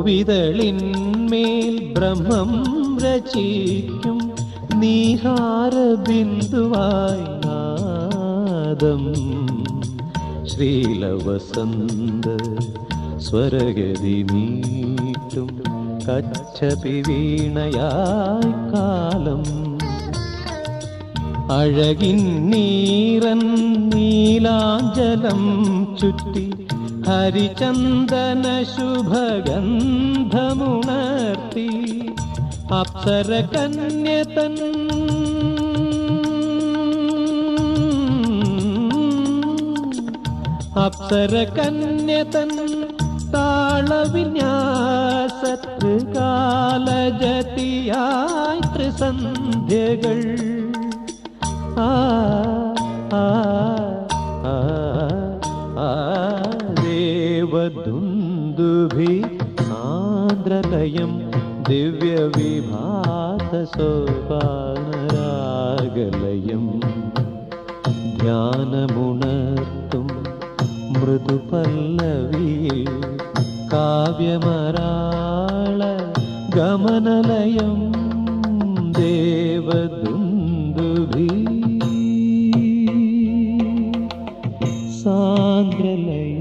പൂവിതളിന്മേൽ ബ്രഹ്മം രചിക്കും നീഹാര ബിന്ദുവായി നാദം. ശ്രീലവസന്ത സ്വരഗതി നീട്ടും കച്ചപി വീണയായി കാലം അഴകിൻ നീറൻ നീലാഞ്ചലം ചുറ്റി ഹരിചന്ദന ശുഭഗന്ധമുണർത്തി അപ്സര കന്യതൻ അപ്സര കന്യതൻ താളവിന്യാസത്ത് കാലജതിയായി ത്രിസന്ധ്യകൾ ദേവദുന്ദുഭി സാന്ദ്രലയം ദിവ്യവിഭാത സോപാനരാഗലയം. ധ്യാനമുണർത്തും മൃദുപല്ലവി കാവ്യമരാള ഗമനലയം. ദേവദുന്ദുഭി സാന്ദ്രലയം